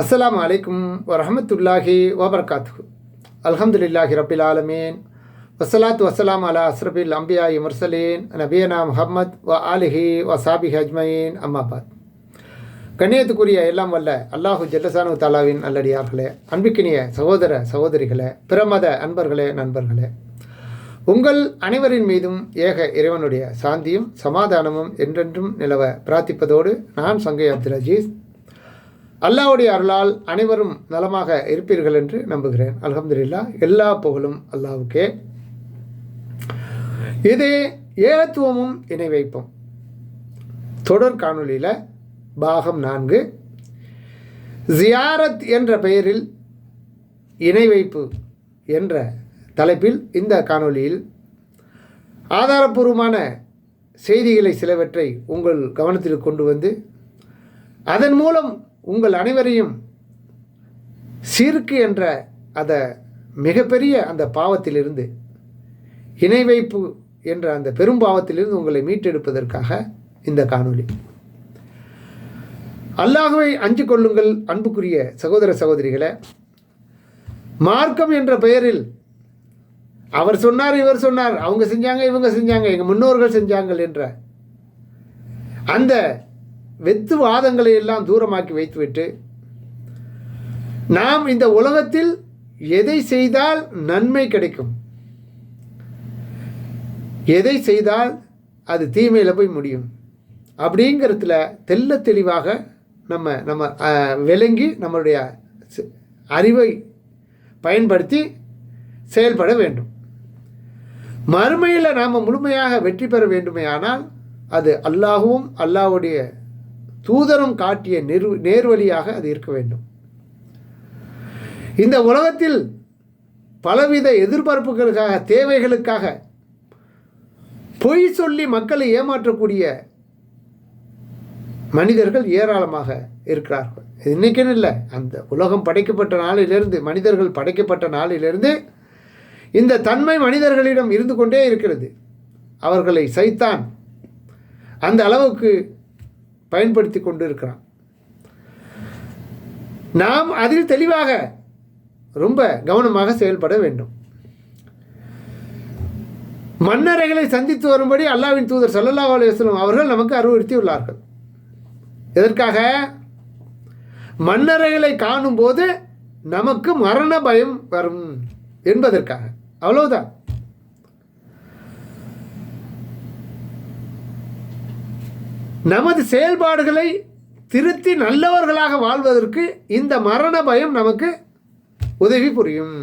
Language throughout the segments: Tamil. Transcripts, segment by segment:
அஸ்லாம் அலைக்கும் வரமத்துல்லாஹி வபர்காத்து அல்ஹம்துலில்லாஹி ரபில் ஆலமீன். வசலாத் வசலாம் அலா அஸ்ரபில் அம்பியா முர்சலீன். நபியனா முஹம்மத் வ ஆலிஹி வ சாபிஹ் அஜ்மயின். அம்மாபாத் கண்ணியத்துக்குரிய எல்லாம் வல்ல அல்லாஹு ஜல்லசானு தாலாவின் நல்லடியார்களே அன்பிக்கினிய சகோதர சகோதரிகளே பிரமத அன்பர்களே நண்பர்களே. உங்கள் அனைவரின் மீதும் ஏக இறைவனுடைய சாந்தியும் சமாதானமும் என்றென்றும் நிலவ பிரார்த்திப்பதோடு நான் சங்கை அப்துல் அஜீஸ். அல்லாவுடைய அருளால் அனைவரும் நலமாக இருப்பீர்கள் என்று நம்புகிறேன். அல்ஹம்துலில்லா எல்லா புகழும் அல்லாவுக்கே. இது ஏகத்துவமும் இணை வைப்போம். தொடர் காணொளியில் பாகம் நான்கு. ஜியாரத் என்ற பெயரில் இணை வைப்பு என்ற தலைப்பில் இந்த காணொளியில் ஆதாரபூர்வமான செய்திகளை சிலவற்றை உங்கள் கவனத்தில் கொண்டு வந்து அதன் மூலம் உங்கள் அனைவரையும் சீர்க்கு என்ற அந்த மிகப்பெரிய அந்த பாவத்திலிருந்து இணை வைப்பு என்ற அந்த பெரும் பாவத்திலிருந்து உங்களை மீட்டெடுப்பதற்காக இந்த காணொளி. அல்லாஹுவை அஞ்சு கொள்ளுங்கள் அன்புக்குரிய சகோதர சகோதரிகளை. மார்க்கம் என்ற பெயரில் அவர் சொன்னார் இவர் சொன்னார் அவங்க செஞ்சாங்க இவங்க செஞ்சாங்க எங்கள் முன்னோர்கள் செஞ்சாங்கள் என்ற அந்த வெத்து வாதங்களை எல்லாம் தூரமாக்கி வைத்துவிட்டு நாம் இந்த உலகத்தில் எதை செய்தால் நன்மை கிடைக்கும்? எதை செய்தால் அது தீமையில் போய் முடியும்? அப்படிங்கிறதுல தெல்ல தெளிவாக நம்ம நம்ம விளங்கி நம்மளுடைய அறிவை பயன்படுத்தி செயல்பட வேண்டும். மறுமையில் நாம் முழுமையாக வெற்றி பெற வேண்டுமே ஆனால் அது அல்லாஹுவும் அல்லாஹ்வுடைய தூதரும் காட்டிய நெரு நேர்வழியாக அது இருக்க வேண்டும். இந்த உலகத்தில் பலவித எதிர்பார்ப்புகளுக்காக தேவைகளுக்காக பொய் சொல்லி மக்களை ஏமாற்றக்கூடிய மனிதர்கள் ஏராளமாக இருக்கிறார்கள். இது இன்னைக்குன்னு இல்லை அந்த உலகம் படைக்கப்பட்ட நாளிலிருந்து மனிதர்கள் படைக்கப்பட்ட நாளிலிருந்து இந்த தன்மை மனிதர்களிடம் இருந்து கொண்டே இருக்கிறது. அவர்களை சைத்தான் அந்த அளவுக்கு பயன்படுத்தி கொண்டு இருக்கிறான் நாம் அதில் தெளிவாக ரொம்ப கவனமாக செயல்பட வேண்டும். மன்னரைகளை சந்தித்து வரும்படி அல்லாவின் தூதர் சல்லல்லா அலுவலம் அவர்கள் நமக்கு அறிவுறுத்தியுள்ளார்கள். எதற்காக? மன்னரைகளை காணும்போது நமக்கு மரண பயம் வரும் என்பதற்காக. அவ்வளவுதான். நமது செயல்பாடுகளை திருத்தி நல்லவர்களாக வாழ்வதற்கு இந்த மரண பயம் நமக்கு உதவி புரியும்.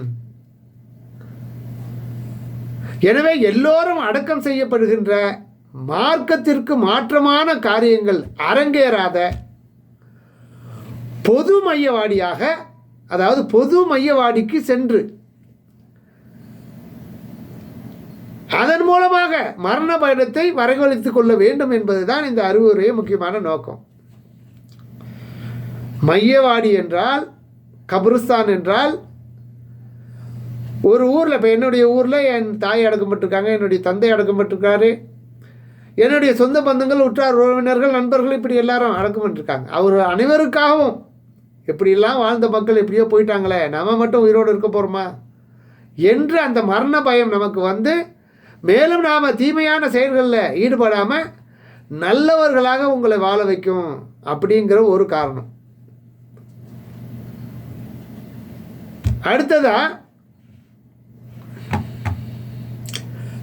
எனவே எல்லோரும் அடக்கம் செய்யப்படுகின்ற மார்க்கத்திற்கு மாற்றமான காரியங்கள் அரங்கேறாத பொது மையவாடியாக அதாவது பொது மையவாடிக்கு சென்று அதன் மூலமாக மரண பயணத்தை வரவழைத்துக் கொள்ள வேண்டும் என்பதுதான் இந்த அறிவுரைய முக்கியமான நோக்கம். மையவாடி என்றால் கபிரிஸ்தான் என்றால் ஒரு ஊரில் இப்போ என்னுடைய ஊரில் என் தாய் அடக்கப்பட்டிருக்காங்க என்னுடைய தந்தை அடக்கப்பட்டிருக்காரு என்னுடைய சொந்த பந்தங்கள் உற்றார் உறவினர்கள் நண்பர்கள் இப்படி எல்லாரும் அடக்கப்பட்டிருக்காங்க அவர் அனைவருக்காகவும் எப்படியெல்லாம் வாழ்ந்த மக்கள் எப்படியோ போயிட்டாங்களே நம்ம மட்டும் உயிரோடு இருக்க போகிறோமா என்று அந்த மரண பயம் நமக்கு வந்து மேலும் நாம் தீமையான செயல்களில் ஈடுபடாமல் நல்லவர்களாக உங்களை வாழ வைக்கும் அப்படிங்கிற ஒரு காரணம். அடுத்ததா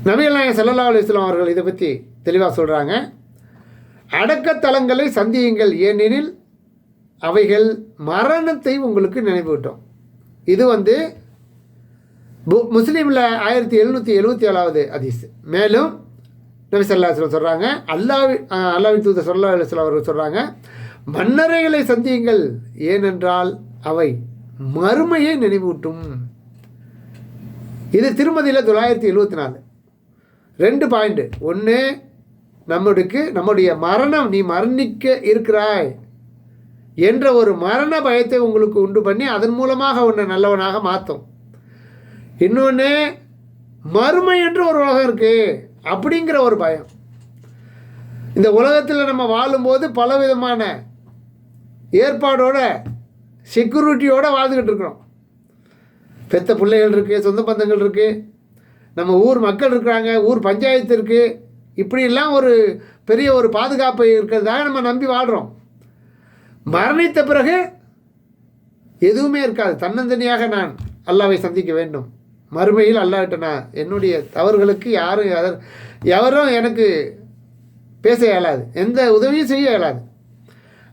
நபிகள் நாயகம் ஸல்லல்லாஹு அலைஹி அவர்கள் இதை பற்றி தெளிவாக சொல்கிறாங்க அடக்கத்தலங்களை சந்தியுங்கள் ஏனெனில் அவைகள் மரணத்தை உங்களுக்கு நினைவூட்டும். இது வந்து பு- முஸ்லீமில் ஆயிரத்தி எழுநூற்றி எழுபத்தி ஏழாவது ஹதீஸ். மேலும் நபி ஸல்லல்லாஹு சொல்கிறாங்க அல்லாவி அல்லாவின் அல்லாஹ்வின் தூதர் அவர்கள் சொல்கிறாங்க மன்னரைகளை சந்தியுங்கள் ஏனென்றால் அவை மறுமையை நினைவூட்டும். இது திருமதியில் தொள்ளாயிரத்தி எழுபத்தி நாலு ரெண்டு பாயிண்ட். ஒன்று நம்மளுக்கு நம்முடைய மரணம் நீ மரணிக்க இருக்கிறாய் என்ற ஒரு மரண பயத்தை உங்களுக்கு உண்டு பண்ணி அதன் மூலமாக உன்னை நல்லவனாக மாற்றும் இன்னொன்று மறுமை என்று ஒரு உலகம் இருக்குது அப்படிங்கிற ஒரு பயம். இந்த உலகத்தில் நம்ம வாழும்போது பலவிதமான ஏற்பாடோட செக்யூரிட்டியோடு வாழ்ந்துக்கிட்டு இருக்கிறோம். பெத்த பிள்ளைகள் இருக்குது சொந்த பந்தங்கள் இருக்குது நம்ம ஊர் மக்கள் இருக்கிறாங்க ஊர் பஞ்சாயத்து இருக்குது இப்படியெல்லாம் ஒரு பெரிய ஒரு பாதுகாப்பு இருக்கிறதாக நம்ம நம்பி வாழ்கிறோம் மரணித்த பிறகு எதுவுமே இருக்காது. தன்னந்தனியாக நான் அல்லாவை சந்திக்க வேண்டும். மறுமையில் அல்லாட்டனா என்னுடைய தவறுகளுக்கு யாரும் எவரும் எனக்கு பேச இயலாது. எந்த உதவியும் செய்ய இயலாது.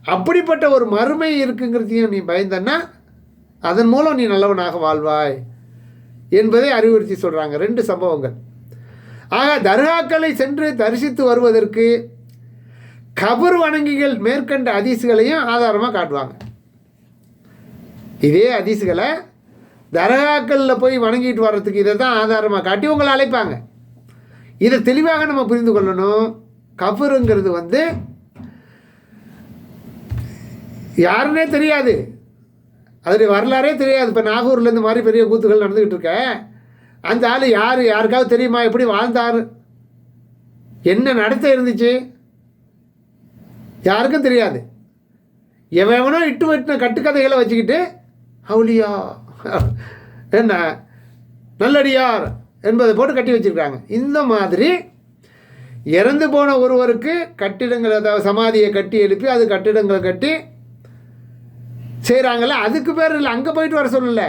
அப்படிப்பட்ட ஒரு மறுமை இருக்குங்கிறதையும் நீ பயந்தன்னா அதன் மூலம் நீ நல்லவனாக வாழ்வாய் என்பதை அறிவுறுத்தி சொல்கிறாங்க ரெண்டு சம்பவங்கள். ஆக தர்காக்களை சென்று தரிசித்து வருவதற்கு கபர் வணங்கிகள் மேற்கண்ட அதிசுகளையும் ஆதாரமாக காட்டுவாங்க. இதே அதிசுகளை தரகாக்களில் போய் வணங்கிட்டு வர்றதுக்கு இதை தான் ஆதாரமாக காட்டி உங்களை அழைப்பாங்க. இதை தெளிவாக நம்ம புரிந்து கொள்ளணும். கபருங்கிறது வந்து யாருன்னே தெரியாது. அதில் வரலாறே தெரியாது. இப்போ நாகூரில் இந்த மாதிரி பெரிய கூத்துகள் நடந்துக்கிட்டு இருக்க. அந்த ஆள் யார்? யாருக்காவது தெரியுமா? எப்படி வாழ்ந்தார்? என்ன நடத்த இருந்துச்சு? யாருக்கும் தெரியாது. எவன் எவனோ இட்டு வெட்டின கட்டுக்கதைகளை வச்சுக்கிட்டு அவுலியா என்ன? நல்லடியார் என்பதை போட்டு கட்டி வச்சிருக்காங்க. இந்த மாதிரி இறந்து போன ஒருவருக்கு கட்டிடங்கள் அதாவது சமாதியை கட்டி எழுப்பி அது கட்டிடங்களை கட்டி செய்கிறாங்கல்ல அதுக்கு பேர் இல்லை அங்கே போயிட்டு வர சொல்லல.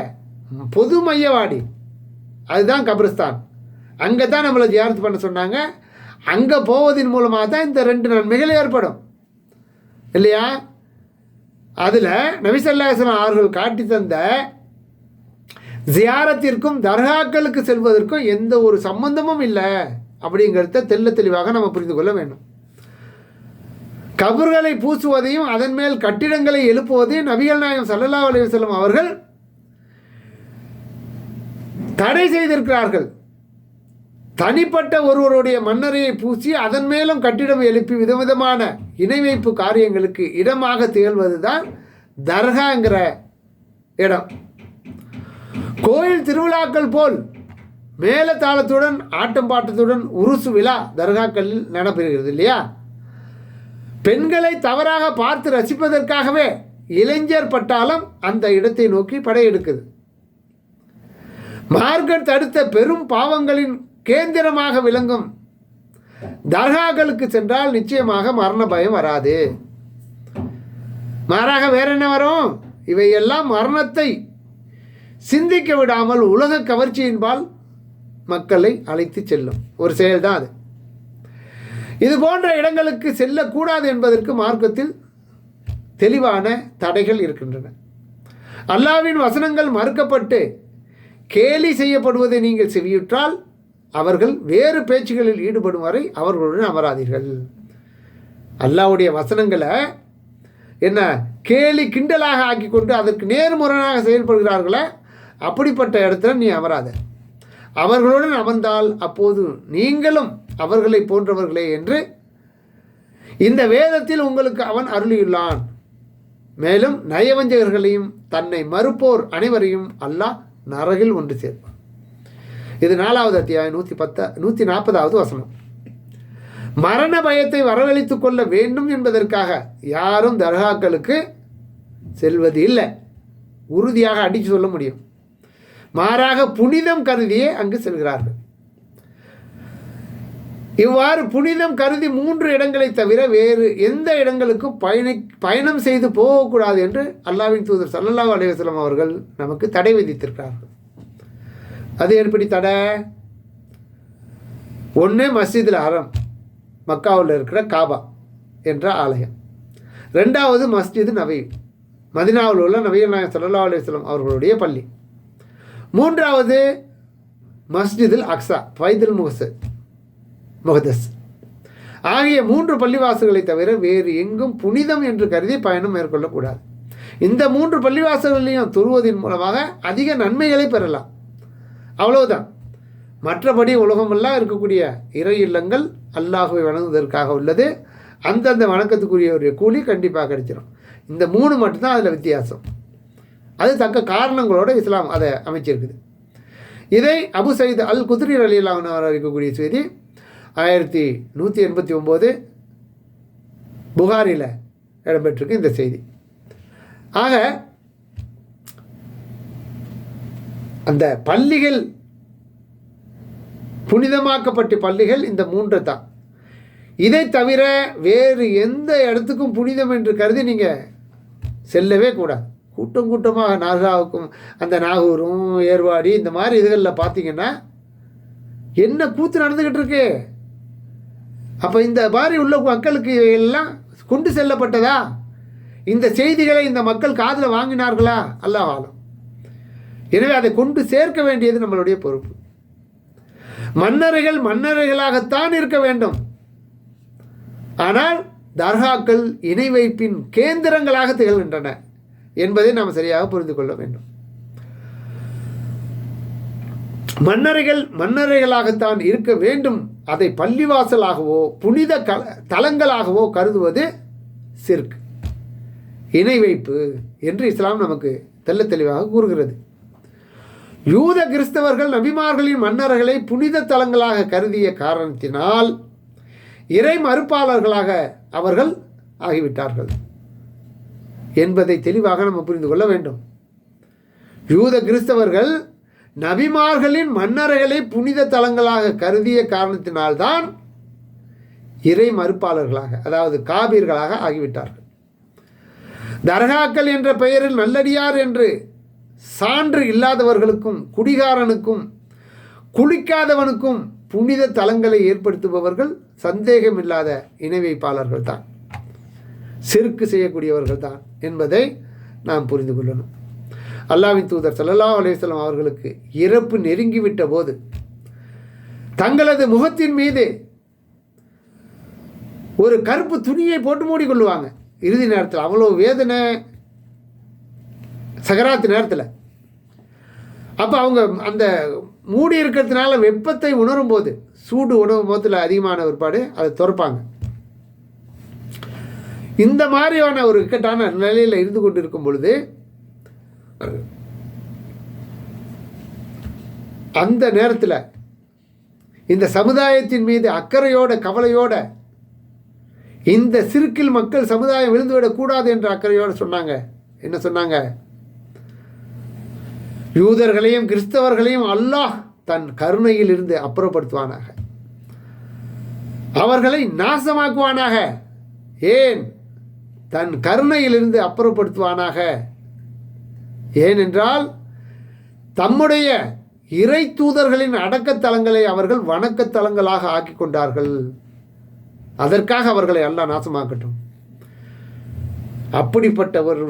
பொது மையவாடி. அதுதான் கபிரிஸ்தான். அங்கே தான் நம்மளை ஜியாரத்து பண்ண சொன்னாங்க. அங்கே போவதன் மூலமாக தான் இந்த ரெண்டு நன்மைகள் ஏற்படும். இல்லையா? அதில் நபிசல்லாசன் அவர்கள் காட்டி தந்த ஜியாரத்திற்கும் தர்காக்களுக்கு செல்வதற்கும் எந்த ஒரு சம்பந்தமும் இல்லை அப்படிங்கிறத தெல்ல தெளிவாக நம்ம புரிந்து கொள்ள வேண்டும். கபர்களை பூசுவதையும் அதன் மேல் கட்டிடங்களை எழுப்புவதையும் நபிகள் நாயகம் சல்லல்லா அலைஹி செல்லும் அவர்கள் தடை செய்திருக்கிறார்கள். தனிப்பட்ட ஒருவருடைய மன்னரையை பூசி அதன் மேலும் கட்டிடம் எழுப்பி விதவிதமான இணை வைப்பு காரியங்களுக்கு இடமாக திகழ்வது தான் தர்காங்கிற இடம். கோயில் திருவிழாக்கள் போல் மேலத்தாளத்துடன் ஆட்டம் பாட்டத்துடன் உருசு விழா தர்காக்களில் நடைபெறுகிறது இல்லையா? பெண்களை தவறாக பார்த்து ரசிப்பதற்காகவே இளைஞர் பட்டாளம் அந்த இடத்தை நோக்கி படையெடுக்குது மார்கட் தடுத்த பெரும் பாவங்களின் கேந்திரமாக விளங்கும். தர்காக்களுக்கு சென்றால் நிச்சயமாக மரண பயம் வராது. மாறாக வேற என்ன வரும்? இவையெல்லாம் மரணத்தை சிந்திக்க விடாமல் உலக கவர்ச்சியின்பால் மக்களை அழைத்து செல்லும். ஒரு செயல்தான் அது. இது போன்ற இடங்களுக்கு செல்லக்கூடாது என்பதற்கு மார்க்கத்தில் தெளிவான தடைகள் இருக்கின்றன. அல்லாவின் வசனங்கள் மறுக்கப்பட்டு கேலி செய்யப்படுவதை நீங்கள் செவியுற்றால் அவர்கள் வேறு பேச்சுகளில் ஈடுபடும் வரை அவர்களுடன் அமராதீர்கள். அல்லாவுடைய வசனங்களை என்ன கேலி கிண்டலாக ஆக்கி கொண்டு அதற்கு நேர்முரணாக செயல்படுகிறார்களே? அப்படிப்பட்ட இடத்துல நீ அமராத. அவர்களுடன் அமர்ந்தால் அப்போது நீங்களும் அவர்களை போன்றவர்களே என்று இந்த வேதத்தில் உங்களுக்கு அவன் அருளியுள்ளான். மேலும் நயவஞ்சகர்களையும் தன்னை மறுப்போர் அனைவரையும் அல்லாஹ் நரகில் ஒன்று சேர்ப்பான். இது நாலாவது அத்தியாயம் நூற்றி பத்த நூற்றி நாற்பதாவது வசனம். மரண பயத்தை வரவழைத்து கொள்ள வேண்டும் என்பதற்காக யாரும் தர்காக்களுக்கு செல்வது இல்லை உறுதியாக அடித்து சொல்ல முடியும். மாறாக புனிதம் கருதியே அங்கு செல்கிறார்கள். இவ்வாறு புனிதம் கருதி மூன்று இடங்களை தவிர வேறு எந்த இடங்களுக்கும் பயணி பயணம் செய்து போகக்கூடாது என்று அல்லாவின் தூதர் சல்லல்லா அலைவாஸ்லாம் அவர்கள் நமக்கு தடை விதித்திருக்கிறார்கள். அது எப்படி தடை? ஒன்று மஸ்ஜிதில் அறம் மக்காவில் இருக்கிற காபா என்ற ஆலயம். ரெண்டாவது மஸ்ஜிது நபி மதினாவில் உள்ள நபிகள் நாயகம் சல்லா அலைஹி அவர்களுடைய பள்ளி. மூன்றாவது மஸ்ஜிதில் அக்ஸா ஃபைதுல் முகசு முகதஸ். ஆகிய மூன்று பள்ளிவாசல்களை தவிர வேறு எங்கும் புனிதம் என்று கருதி பயணம் மேற்கொள்ளக்கூடாது. இந்த மூன்று பள்ளிவாசல்களையும் துருவதன் மூலமாக அதிக நன்மைகளை பெறலாம். அவ்வளவுதான். மற்றபடி உலகமெல்லாம் இருக்கக்கூடிய இறை இல்லங்கள் அல்லாஹுவை வணங்குவதற்காக உள்ளது. அந்தந்த வணக்கத்துக்குரியவருடைய கூலி கண்டிப்பாக கிடைச்சிடும் இந்த மூணு மட்டும்தான் அதில் வித்தியாசம். அது தக்க காரணங்களோடு இஸ்லாம் அதை அமைச்சிருக்குது. இதை அபு சயீத் அல் குதிரி அலி அல்லாஹ் இருக்கக்கூடிய செய்தி ஆயிரத்தி நூற்றி எண்பத்தி ஒம்போது புகாரில் இடம்பெற்றிருக்கு இந்த செய்தி. ஆக அந்த பள்ளிகள் புனிதமாக்கப்பட்ட பள்ளிகள் இந்த மூன்று தான். இதை தவிர வேறு எந்த இடத்துக்கும் புனிதம் என்று கருதி நீங்கள் செல்லவே கூடாது. கூட்டம் கூட்டமாக நாகாவுக்கும் அந்த நாகூரும் ஏர்வாடி இந்த மாதிரி இதுகளில் பார்த்தீங்கன்னா என்ன கூத்து நடந்துக்கிட்டு இருக்கு? அப்போ இந்த மாதிரி உள்ள மக்களுக்கு எல்லாம் கொண்டு செல்லப்பட்டதா? இந்த செய்திகளை இந்த மக்கள் காதில் வாங்கினார்களா? அல்லாவாலும் எனவே அதை கொண்டு சேர்க்க வேண்டியது நம்மளுடைய பொறுப்பு. மன்னர்கள் மன்னர்களாகத்தான் இருக்க வேண்டும். ஆனால் தர்காக்கள் இணை வைப்பின் கேந்திரங்களாக திகழ்கின்றன. என்பதை நாம் சரியாக புரிந்து கொள்ள வேண்டும். மன்னர்கள் மன்னர்களாகத்தான் இருக்க வேண்டும். அதை பள்ளிவாசலாகவோ புனித கல தலங்களாகவோ கருதுவது சிற்கு இணை வைப்பு என்று இஸ்லாம் நமக்கு தெல்ல தெளிவாக கூறுகிறது. யூத கிறிஸ்தவர்கள் நபிமார்களின் மன்னர்களை புனித தலங்களாக கருதிய காரணத்தினால் இறை மறுப்பாளர்களாக அவர்கள் ஆகிவிட்டார்கள். என்பதை தெளிவாக நம்ம புரிந்து கொள்ள வேண்டும். யூத கிறிஸ்தவர்கள் நபிமார்களின் மன்னர்களை புனித தலங்களாக கருதிய காரணத்தினால்தான் இறை மறுப்பாளர்களாக அதாவது காபீர்களாக ஆகிவிட்டார்கள். தர்காக்கள் என்ற பெயரில் நல்லடியார் என்று சான்று இல்லாதவர்களுக்கும் குடிகாரனுக்கும் குளிக்காதவனுக்கும் புனித தலங்களை ஏற்படுத்துபவர்கள் சந்தேகமில்லாத இணை வைப்பாளர்கள் தான் செருக்கு செய்யக்கூடியவர்கள் தான் என்பதை நாம் புரிந்து கொள்ளணும். அல்லாவின் தூதர் சல்லல்லா அலேஸ்லாம் அவர்களுக்கு இறப்பு நெருங்கிவிட்ட போது தங்களது முகத்தின் மீது ஒரு கருப்பு துணியை போட்டு மூடிக்கொள்ளுவாங்க. இறுதி நேரத்தில் அவ்வளோ வேதனை சகராத்து நேரத்தில். அப்போ அவங்க அந்த மூடி இருக்கிறதுனால வெப்பத்தை உணரும் போது சூடு உணவு முகத்தில் அதிகமான ஒருபாடு அதை துறப்பாங்க. இந்த மாதிரியான ஒரு இக்கட்டான நிலையில் இருந்து கொண்டிருக்கும் பொழுது அந்த நேரத்தில் இந்த சமுதாயத்தின் மீது அக்கறையோட கவலையோட இந்த சிறுக்கில் மக்கள் சமுதாயம் விழுந்துவிடக்கூடாது என்ற அக்கறையோடு சொன்னாங்க. என்ன சொன்னாங்க? யூதர்களையும் கிறிஸ்தவர்களையும் அல்லாஹ் தன் கருணையில் இருந்து அப்புறப்படுத்துவானாக. அவர்களை நாசமாக்குவானாக. ஏன்? தன் கருணையிலிருந்து அப்புறப்படுத்துவானாக. ஏனென்றால் தம்முடைய இறை தூதர்களின் அடக்கத்தலங்களை அவர்கள் வணக்கத்தலங்களாக ஆக்கி கொண்டார்கள் அதற்காக அவர்களை எல்லாம் நாசமாக்கட்டும். அப்படிப்பட்ட ஒரு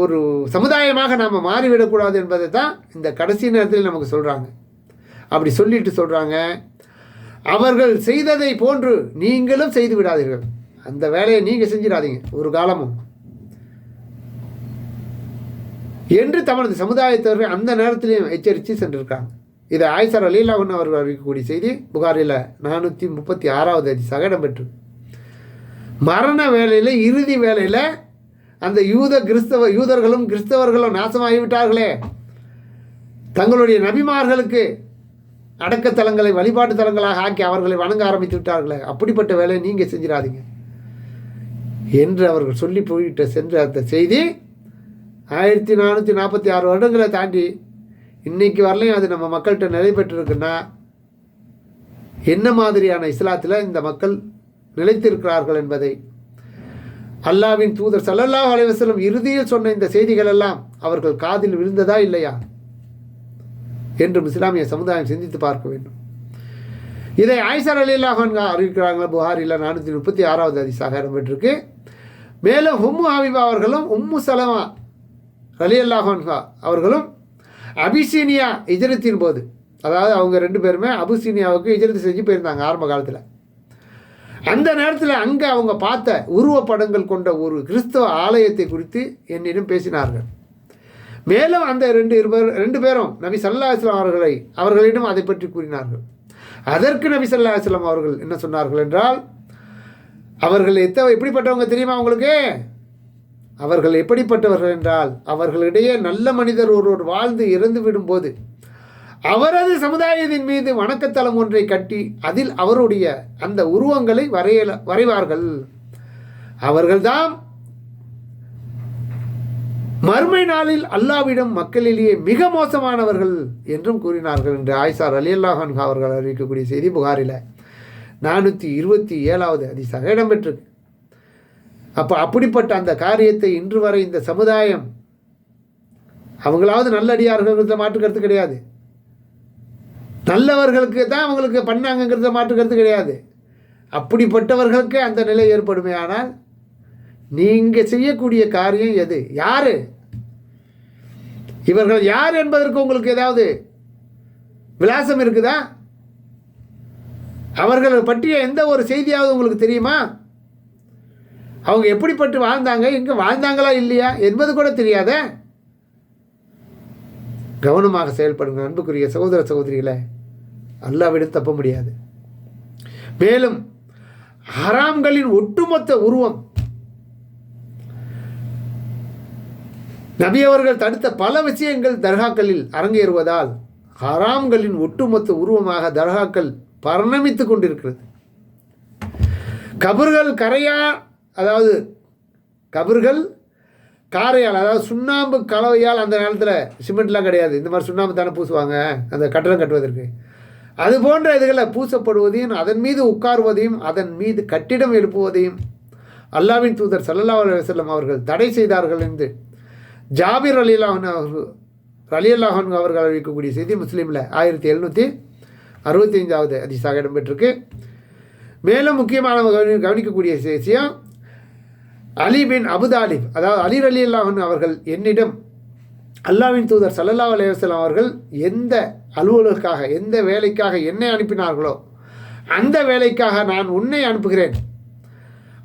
ஒரு சமுதாயமாக நாம் மாறிவிடக்கூடாது என்பதை தான் இந்த கடைசி நேரத்தில் நமக்கு சொல்கிறாங்க அப்படி சொல்லிட்டு சொல்கிறாங்க அவர்கள் செய்ததை போன்று நீங்களும் செய்து விடாதீர்கள். அந்த வேலையை நீங்கள் செஞ்சிடாதீங்க ஒரு காலமும். என்று தமது சமுதாயத்தவர்கள் அந்த நேரத்திலையும் எச்சரித்து சென்றிருக்காங்க. இதை ஆயிசர் அலீலாவுன் அவர்கள் அறிவிக்கக்கூடிய செய்தி புகாரில் நானூற்றி முப்பத்தி ஆறாவது அதிசாக இடம்பெற்று மரண வேலையில் இறுதி வேலையில் அந்த யூத கிறிஸ்தவ யூதர்களும் கிறிஸ்தவர்களும் நாசமாகிவிட்டார்களே. தங்களுடைய நபிமார்களுக்கு அடக்கத்தலங்களை வழிபாட்டு தலங்களாக ஆக்கி அவர்களை வணங்க ஆரம்பித்து விட்டார்களே. அப்படிப்பட்ட வேலையை நீங்கள் செஞ்சிடாதீங்க. என்று அவர்கள் சொல்லி போயிட்ட சென்ற அந்த செய்தி ஆயிரத்தி நானூற்றி நாற்பத்தி ஆறு வருடங்களை தாண்டி இன்றைக்கி வரலையும் அது நம்ம மக்கள்கிட்ட நிலை பெற்றிருக்குன்னா என்ன மாதிரியான இஸ்லாத்தில் இந்த மக்கள் நிலைத்திருக்கிறார்கள் என்பதை அல்லாவின் தூதர் சல்லல்லாஹ் அலைவசலம் இறுதியில் சொன்ன இந்த செய்திகள் எல்லாம் அவர்கள் காதில் விழுந்ததா இல்லையா என்றும் இஸ்லாமிய சமுதாயம் சிந்தித்து பார்க்க வேண்டும். இதை ஆயிசர் அலில்லாஹான் அறிவிக்கிறாங்க. புகாரில் நானூற்றி முப்பத்தி ஆறாவது அதிசாக இடம்பெற்றிருக்கு. மேலும் உம்மு ஹாபிபா அவர்களும் உம்மு சலமா அலி அல்லாஹான்ஹா அவர்களும் அபிசீனியா இஜரத்தின் போது அதாவது அவங்க ரெண்டு பேருமே அபிசீனியாவுக்கு இஜரத்து செஞ்சு போயிருந்தாங்க ஆரம்ப காலத்தில். அந்த நேரத்தில் அங்கே அவங்க பார்த்த உருவப்படங்கள் கொண்ட ஒரு கிறிஸ்தவ ஆலயத்தை குறித்து என்னிடம் பேசினார்கள். மேலும் அந்த ரெண்டு இருவர் ரெண்டு பேரும் நபி சல்லா இஸ்லாம் அவர்களை அவர்களிடம் அதை பற்றி கூறினார்கள். அதற்கு நபி சல்லா இஸ்லாம் அவர்கள் என்ன சொன்னார்கள் என்றால் அவர்கள் எத்த எப்படிப்பட்டவங்க தெரியுமா அவங்களுக்கு அவர்கள் எப்படிப்பட்டவர்கள் என்றால் அவர்களிடையே நல்ல மனிதர் ஒருவர் வாழ்ந்து இறந்து விடும்போது அவரது சமுதாயத்தின் மீது வணக்கத்தலம் ஒன்றை கட்டி அதில் அவருடைய அந்த உருவங்களை வரைய வரைவார்கள். அவர்கள்தான் மறுமை நாளில் அல்லாவிடம் மக்களிலேயே மிக மோசமானவர்கள் என்றும் கூறினார்கள் என்று ஆயிசார் அலி அல்லாஹான் அவர்கள் அறிவிக்கக்கூடிய செய்தி புகாரில். நானூற்றி இருபத்தி ஏழாவது அதிசாக இடம்பெற்றிருக்கு. அப்போ அப்படிப்பட்ட அந்த காரியத்தை இன்று வரை இந்த சமுதாயம் அவங்களாவது நல்லடியார்கள் மாற்றுக்கிறது கிடையாது. நல்லவர்களுக்கு தான் அவங்களுக்கு பண்ணாங்கங்கிறத மாற்றுக்கிறது கிடையாது. அப்படிப்பட்டவர்களுக்கு அந்த நிலை ஏற்படுமே ஆனால் நீங்கள் செய்யக்கூடிய காரியம் எது? யார்? இவர்கள் யார் என்பதற்கு உங்களுக்கு ஏதாவது விலாசம் இருக்குதா? அவர்களை பற்றிய எந்த ஒரு செய்தியாவது உங்களுக்கு தெரியுமா? அவங்க எப்படிப்பட்டு வாழ்ந்தாங்க? எங்கே வாழ்ந்தாங்களா இல்லையா என்பது கூட தெரியாத? கவனமாக செயல்படுங்க அன்புக்குரிய சகோதர சகோதரிகளை. அல்லாவிடம் தப்ப முடியாது. மேலும் ஹராம்களின் ஒட்டுமொத்த உருவம் நபி அவர்கள் தடுத்த பல விஷயங்கள் தர்காக்களில் அரங்கேறுவதால் ஹராம்களின் ஒட்டுமொத்த உருவமாக தர்காக்கள் பரிணமித்து கொண்டிருக்கிறது. கபர்கள் கரையா அதாவது கபர்கள் காரையால் அதாவது சுண்ணாம்பு கலவையால் அந்த நேரத்தில் சிமெண்ட்லாம் கிடையாது. இந்த மாதிரி சுண்ணாம்பு தானே பூசுவாங்க அந்த கட்டடம் கட்டுவதற்கு. அது போன்ற இதுகளை பூசப்படுவதையும் அதன் மீது உட்காருவதையும் அதன் மீது கட்டிடம் எழுப்புவதையும் அல்லாவின் தூதர் சல்லல்லா அலுவலம் அவர்கள் தடை செய்தார்கள் என்று ஜாபிர் அலிலாஹன் அவர்கள் அலி அல்லாஹன் அவர்கள் அறிவிக்கக்கூடிய செய்தி முஸ்லீமில் ஆயிரத்தி எழுநூற்றி அறுபத்தி ஐந்தாவது அதிசாக இடம்பெற்றிருக்கு. மேலும் முக்கியமான கவனி கவனிக்கக்கூடிய விஷயம் அலி பின் அபுதாலிப் அதாவது அலி அலி அல்லாஹன் அவர்கள் என்னிடம் அல்லாவின் தூதர் சல்லல்லா அலையம் அவர்கள் எந்த அலுவலுக்காக எந்த வேலைக்காக என்னை அனுப்பினார்களோ அந்த வேலைக்காக நான் உன்னை அனுப்புகிறேன்.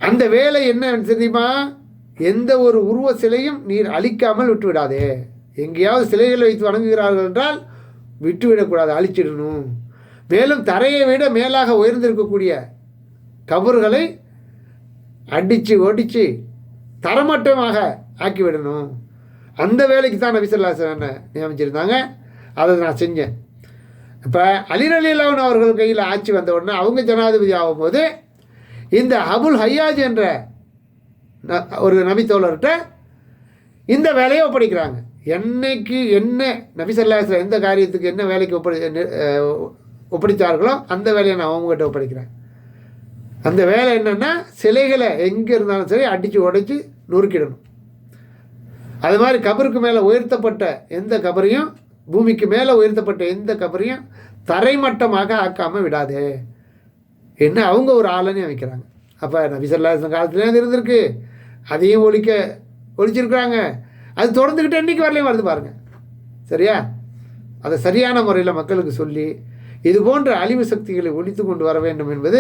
அந்த வேலை என்ன தெரியுமா? எந்த ஒரு உருவ சிலையும் நீர் அழிக்காமல் விட்டுவிடாதே. எங்கேயாவது சிலைகளை வைத்து வணங்குகிறார்கள் என்றால் விட்டுவிடக்கூடாது அழிச்சிடணும். மேலும் தரையை விட மேலாக உயர்ந்திருக்கக்கூடிய கபர்களை அடித்து ஒடித்து தரமட்டமாக ஆக்கிவிடணும். அந்த வேலைக்கு தான் நபிசல்லா நியமிச்சிருந்தாங்க? அதை நான் செஞ்சேன். இப்போ அலிர் அவர்கள் கையில் ஆட்சி வந்த உடனே அவங்க ஜனாதிபதி ஆகும்போது இந்த அபுல் ஹையாஜ் என்ற ஒரு நபித்தோழர்கிட்ட இந்த வேலையை ஒப்படைக்கிறாங்க. என்னைக்கு என்ன நபிசல்லாசில் எந்த காரியத்துக்கு என்ன வேலைக்கு ஒப்படை ஒப்படைத்தார்களோ அந்த வேலையை நான் அவங்ககிட்ட ஒப்படைக்கிறேன். அந்த வேலை என்னென்னா சிலைகளை எங்கே இருந்தாலும் சரி அடித்து உடைச்சி நொறுக்கிடணும். அது மாதிரி கபருக்கு மேலே உயர்த்தப்பட்ட எந்த கபரையும் பூமிக்கு மேலே உயர்த்தப்பட்ட எந்த கபரையும் தரைமட்டமாக ஆக்காமல் விடாதே என்ன அவங்க ஒரு ஆளுன்னு வைக்கிறாங்க அப்போ நபிசல்லா காலத்துலேருந்து இருந்திருக்கு. அதையும் ஒழிக்க ஒழிச்சிருக்கிறாங்க. அது தொடர்ந்துக்கிட்டு என்றைக்கு வரலையும் வருது பாருங்கள் சரியா? அதை சரியான முறையில் மக்களுக்கு சொல்லி இது போன்ற அழிவு சக்திகளை ஒழித்து கொண்டு வர வேண்டும் என்பது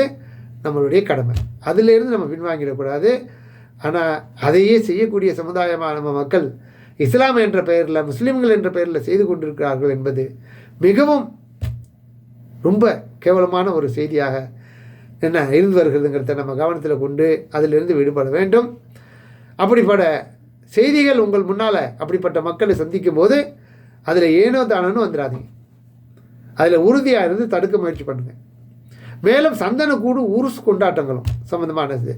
நம்மளுடைய கடமை. அதிலிருந்து நம்ம பின்வாங்கிடக்கூடாது. ஆனால் அதையே செய்யக்கூடிய சமுதாயமாக நம்ம மக்கள் இஸ்லாம் என்ற பெயரில் முஸ்லீம்கள் என்ற பெயரில் செய்து கொண்டிருக்கிறார்கள் என்பது மிகவும் ரொம்ப கேவலமான ஒரு செய்தியாக என்ன இருந்து வருகிறதுங்கிறத நம்ம கவனத்தில் கொண்டு அதிலிருந்து விடுபட வேண்டும். அப்படிப்பட்ட செய்திகள் உங்கள் முன்னால் அப்படிப்பட்ட மக்களை சந்திக்கும் போது அதில் ஏனோ தானோன்னு வந்துடாதீங்க. அதில் உறுதியாக இருந்து தடுக்க முயற்சி பண்ணுங்கள் மேலும் சந்தனக்கூடு உருஸ் கொண்டாட்டங்களும் சம்பந்தமானது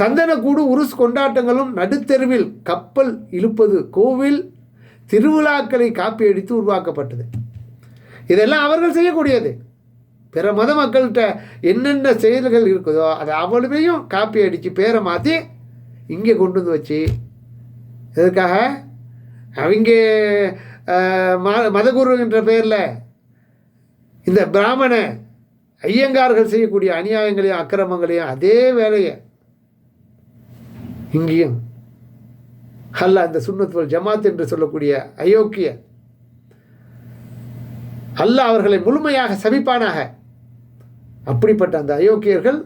சந்தனக்கூடு உருஸ் கொண்டாட்டங்களும் நடுத்தெருவில் கப்பல் இழுப்பது கோவில் திருவிழாக்களை காப்பி அடித்து உருவாக்கப்பட்டது. இதெல்லாம் அவர்கள் செய்யக்கூடியது. பிற மத மக்கள்கிட்ட என்னென்ன செயல்கள் இருக்குதோ அதை அவ்வளவையும் காப்பி அடித்து பேரை மாற்றி இங்கே கொண்டு வந்து வச்சு எதுக்காக அவங்க மதகுரு என்ற பெயரில் இந்த பிராமண ஐயங்கார்கள் செய்யக்கூடிய அநியாயங்களையும் அக்கிரமங்களையும் அதே வேலையை இங்கேயும் அல்ல அந்த சுண்ணத்துவல் ஜமாத் என்று சொல்லக்கூடிய அயோக்கிய அல்ல அவர்களை முழுமையாக சபிப்பானாக. அப்படிப்பட்ட அந்த அயோக்கியர்கள்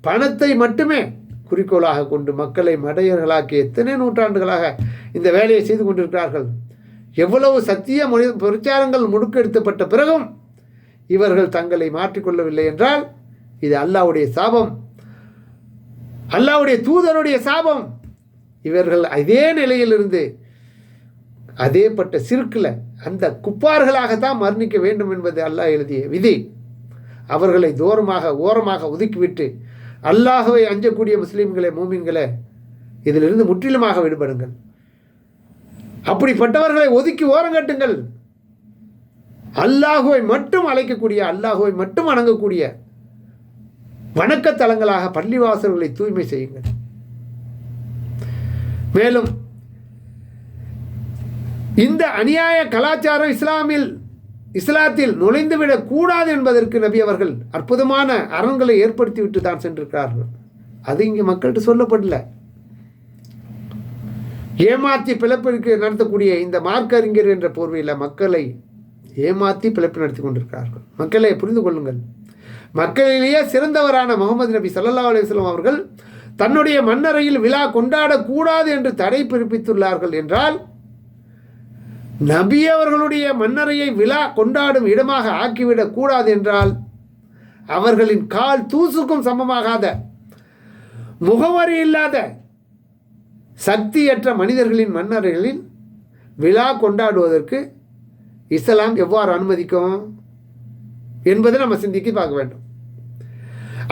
பணத்தை மட்டுமே குறிக்கோளாக கொண்டு மக்களை மடையர்களாக்கி எத்தனை நூற்றாண்டுகளாக இந்த வேலையை செய்து கொண்டிருக்கிறார்கள். எவ்வளவு சத்திய மொழி பிரச்சாரங்கள் முடுக்கெடுத்தப்பட்ட பிறகும் இவர்கள் தங்களை மாற்றிக்கொள்ளவில்லை என்றால் இது அல்லாவுடைய சாபம். அல்லாவுடைய தூதருடைய சாபம். இவர்கள் அதே நிலையிலிருந்து அதேப்பட்ட சிறுக்கில் அந்த குப்பார்களாகத்தான் மரணிக்க வேண்டும் என்பது அல்லாஹ் எழுதிய விதி. அவர்களை தூரமாக ஓரமாக ஒதுக்கிவிட்டு அல்லாஹவை அஞ்சக்கூடிய முஸ்லீம்களை மூமின்களை இதிலிருந்து முற்றிலுமாக விடுபடுங்கள். அப்படிப்பட்டவர்களை ஒதுக்கி ஓரங்கட்டுங்கள். அல்லாஹுவை மட்டும் அழைக்கக்கூடிய அல்லாஹுவை மட்டும் வணங்கக்கூடிய வணக்கத்தலங்களாக பள்ளிவாசல்களை தூய்மை செய்யுங்கள். மேலும் இந்த அநியாய கலாச்சாரம் இஸ்லாமில் இஸ்லாத்தில் நுழைந்துவிடக் கூடாது என்பதற்கு நபி அவர்கள் அற்புதமான அரண்களை ஏற்படுத்திவிட்டு தான் சென்றிருக்கிறார்கள். அது இங்கே மக்கள்கிட்ட சொல்லப்படல. ஏமாற்றி பிளப்பிற்கு நடத்தக்கூடிய இந்த மார்க்கறிஞர் என்ற போர்வையில் மக்களை ஏமாற்றி பிழைப்பு நடத்தி கொண்டிருக்கிறார்கள் மக்களை புரிந்து கொள்ளுங்கள். மக்களிலேயே சிறந்தவரான முகமது நபி சல்லா அலுவலம் அவர்கள் தன்னுடைய மன்னரையில் விழா கொண்டாடக்கூடாது என்று தடை பிறப்பித்துள்ளார்கள் என்றால் நபி அவர்களுடைய மன்னரையை விழா கொண்டாடும் இடமாக ஆக்கிவிடக் கூடாது என்றால் அவர்களின் கால் தூசுக்கும் சமமாகாத முகவரி இல்லாத சக்தியற்ற மனிதர்களின் மன்னர்களின் விழா கொண்டாடுவதற்கு இஸ்லாம் எவ்வாறு அனுமதிக்கும் என்பதை நம்ம சிந்திக்க பார்க்க வேண்டும்.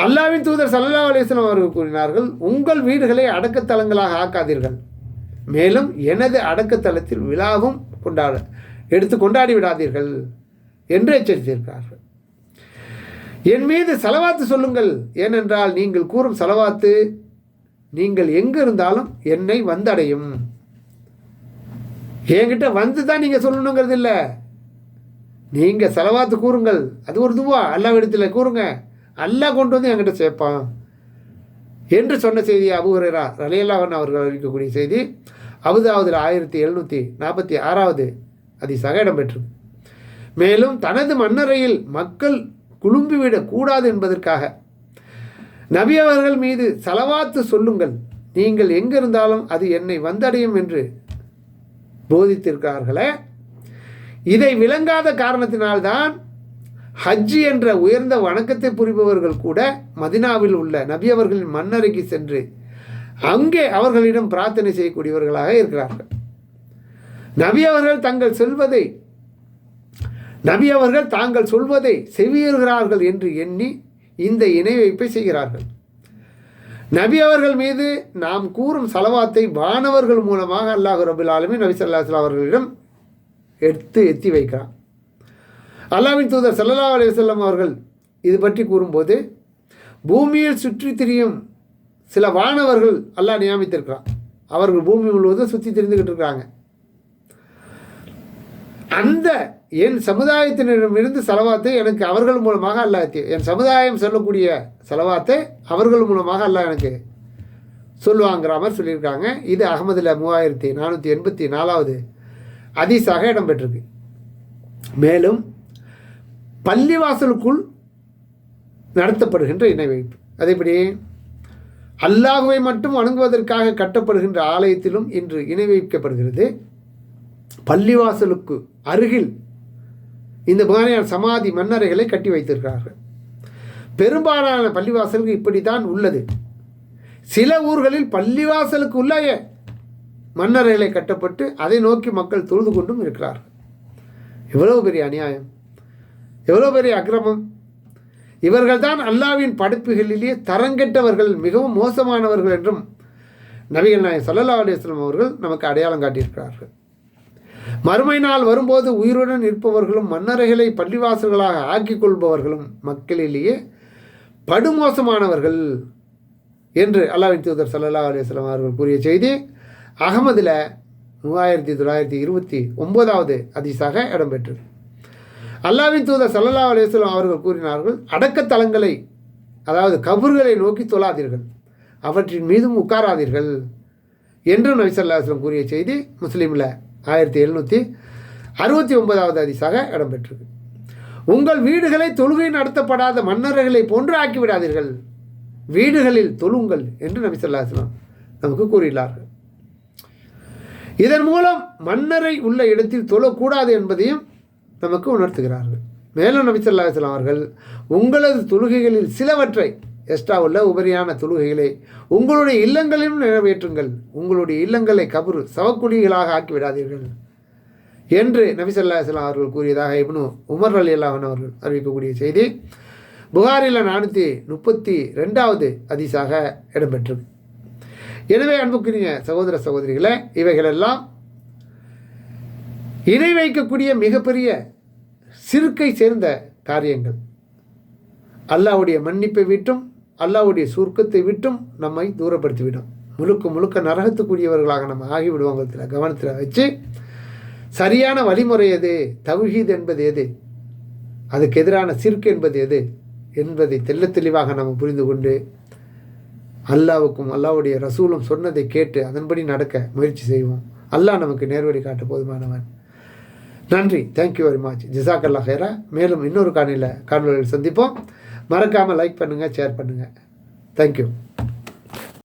அல்லாவின் தூதர் சல்லா அலிஸ்லாம் அவர்கள் கூறினார்கள் உங்கள் வீடுகளை அடக்கத்தலங்களாக ஆக்காதீர்கள். மேலும் எனது அடக்கத்தலத்தில் விழாவும் கொண்டாட எடுத்து கொண்டாடி விடாதீர்கள் என்று எச்சரித்திருக்கிறார்கள். என் மீது செலவாத்து சொல்லுங்கள். ஏனென்றால் நீங்கள் கூறும் செலவாத்து நீங்கள் எங்கே இருந்தாலும் என்னை வந்தடையும். என்கிட்ட வந்து தான் நீங்கள் சொல்லணுங்கிறது இல்லை. நீங்கள் செலவாத்து கூறுங்கள். அது ஒரு துவா. அல்லா இடத்துல கூறுங்க. அல்லா கொண்டு வந்து என்கிட்ட சேர்ப்பான் என்று சொன்ன செய்தி அபுஹரா ரலையல்லாவன் அவர்கள் அறிவிக்கக்கூடிய செய்தி அபுதாவதில் ஆயிரத்தி எழுநூற்றி நாற்பத்தி ஆறாவது அதிசாக இடம்பெற்றது. மேலும் தனது மன்னரையில் மக்கள் குழும்பிவிடக் கூடாது என்பதற்காக நபி அவர்கள் மீது செலவாத்து சொல்லுங்கள். நீங்கள் எங்கிருந்தாலும் அது என்னை வந்தடையும் என்று போதித்திருக்கிறார்களே. இதை விளங்காத காரணத்தினால்தான் ஹஜ்ஜி என்ற உயர்ந்த வணக்கத்தை புரிபவர்கள் கூட மதினாவில் உள்ள நபி அவர்களின் மன்னரைக்கு சென்று அங்கே அவர்களிடம் பிரார்த்தனை செய்யக்கூடியவர்களாக இருக்கிறார்கள். நபி அவர்கள் தங்கள் செல்வதை நபி அவர்கள் தாங்கள் சொல்வதை செவியுகிறார்கள் என்று எண்ணி இந்த இணை வைப்பை செய்கிறார்கள். நபி அவர்கள் மீது நாம் கூறும் செலவாத்தை வானவர்கள் மூலமாக அல்லாஹ் ரபுல் ஆலமி நபி சல்லாஹ் அவர்களிடம் எடுத்து எத்தி வைக்கிறான். அல்லாவின் தூதர் சல்லா அலையம் அவர்கள் இது பற்றி கூறும்போது பூமியில் சுற்றி திரியும் சில வானவர்கள் அல்லாஹ் நியமித்திருக்கிறான். அவர்கள் பூமி முழுவதும் சுற்றி திரிந்துக்கிட்டு இருக்கிறாங்க அந்த என் சமுதாயத்தினரிடமிருந்து செலவாத்தை எனக்கு அவர்கள் மூலமாக அல்ல என் சமுதாயம் சொல்லக்கூடிய செலவாத்தை அவர்கள் மூலமாக அல்ல எனக்கு சொல்லுவாங்கிற மாதிரி சொல்லியிருக்காங்க. இது அகமதில் மூவாயிரத்தி நானூற்றி எண்பத்தி நாலாவது அதிசாக இடம்பெற்றிருக்கு மேலும் பள்ளிவாசலுக்குள் நடத்தப்படுகின்ற இணை வைப்பு. அதேபடி அல்லாஹுவை மட்டும் வணங்குவதற்காக கட்டப்படுகின்ற ஆலயத்திலும் இன்று இணை வைக்கப்படுகிறது. பள்ளிவாசலுக்கு அருகில் இந்த மாதிரியான சமாதி மன்னரைகளை கட்டி வைத்திருக்கிறார்கள். பெரும்பாலான பள்ளிவாசலுக்கு இப்படித்தான் உள்ளது. சில ஊர்களில் பள்ளிவாசலுக்கு உள்ளே மன்னரைகளை கட்டப்பட்டு அதை நோக்கி மக்கள் தொழுது கொண்டும் இருக்கிறார்கள் எவ்வளவு பெரிய அநியாயம். எவ்வளோ பெரிய அக்கிரமம். இவர்கள்தான் அல்லாவின் படைப்புகளிலேயே தரங்கெட்டவர்கள் மிகவும் மோசமானவர்கள் என்றும் நபிகள் நாயகம் சல்லல்லா அலிஸ்லாம் அவர்கள் நமக்கு அடையாளம் காட்டியிருக்கிறார்கள். மறுமை நாள் வரும்போது உயிருடன் இருப்பவர்களும் மன்னரைகளை பள்ளிவாசல்களாக ஆக்கிக் கொள்பவர்களும் மக்களிலேயே படுமோசமானவர்கள் என்று அல்லாவின் தூதர் சல்லல்லா அலிஸ்லாம் அவர்கள் கூறிய செய்தி அகமதில் மூவாயிரத்தி தொள்ளாயிரத்தி இருபத்தி ஒன்பதாவது அதிசாக இடம்பெற்றது. அல்லாவின் தூதர் சல்லல்லா அலிஸ்லாம் அவர்கள் கூறினார்கள் அடக்கத்தலங்களை அதாவது கபர்களை நோக்கி தொழாதீர்கள் அவற்றின் மீதும் உட்காராதீர்கள் என்று நபிசல்லாஸ்லம் கூறிய செய்தி முஸ்லீமில் ஆயிரத்தி எழுநூற்றி அறுபத்தி ஒன்பதாவது அதிசாக இடம்பெற்றது. உங்கள் வீடுகளை தொழுகை நடத்தப்படாத மன்னர்களை போன்று ஆக்கிவிடாதீர்கள் வீடுகளில் தொழுங்கள் என்று நபி சொல்லாஸ்லாம் நமக்கு கூறியுள்ளார்கள் இதன் மூலம் மன்னரை உள்ள இடத்தில் தொழக்கூடாது என்பதையும் நமக்கு உணர்த்துகிறார்கள். மேலும் நபி அவர்கள் உங்களது தொழுகைகளில் சிலவற்றை எஸ்டா உள்ள உபரியான தொழுகைகளை உங்களுடைய இல்லங்களிலும் நிறைவேற்றுங்கள். உங்களுடைய இல்லங்களை கபரு சவக்குழிகளாக ஆக்கிவிடாதீர்கள் என்று நபிசல்லாஸ்லாம் அவர்கள் கூறியதாக இப்னு உமர் அலி அல்லாஹன் அவர்கள் அறிவிக்கக்கூடிய செய்தி புகாரில் நானூற்றி முப்பத்தி ரெண்டாவது அதிசாக இடம்பெற்றது. எனவே அன்புக்குரிய சகோதர சகோதரிகளை இவைகளெல்லாம் இணை வைக்கக்கூடிய மிகப்பெரிய சிறுக்கை சேர்ந்த காரியங்கள். அல்லாவுடைய மன்னிப்பை விட்டும் அல்லாவுடைய சுருக்கத்தை விட்டும் நம்மை தூரப்படுத்திவிடும். முழுக்க முழுக்க நரகத்துக்குரியவர்களாக நம்ம ஆகிவிடுவாங்க கவனத்தில் வச்சு சரியான வழிமுறை எது? தவுகீது என்பது எது? அதுக்கு எதிரான சிறுக்கு என்பது எது? என்பதை தெல்ல தெளிவாக நம்ம புரிந்து கொண்டு அல்லாவுக்கும் அல்லாவுடைய ரசூலும் சொன்னதை கேட்டு அதன்படி நடக்க முயற்சி செய்வோம். அல்லாஹ் நமக்கு நேர்வழி காட்ட போதுமானவன். நன்றி. தேங்க்யூ வெரி மச் ஜிசாக்கல்லா ஹேரா. மேலும் இன்னொரு காணொலியில் காணொலியில் சந்திப்போம். மறக்காமல் லைக் பண்ணுங்கள் ஷேர் பண்ணுங்கள் தேங்க்யூ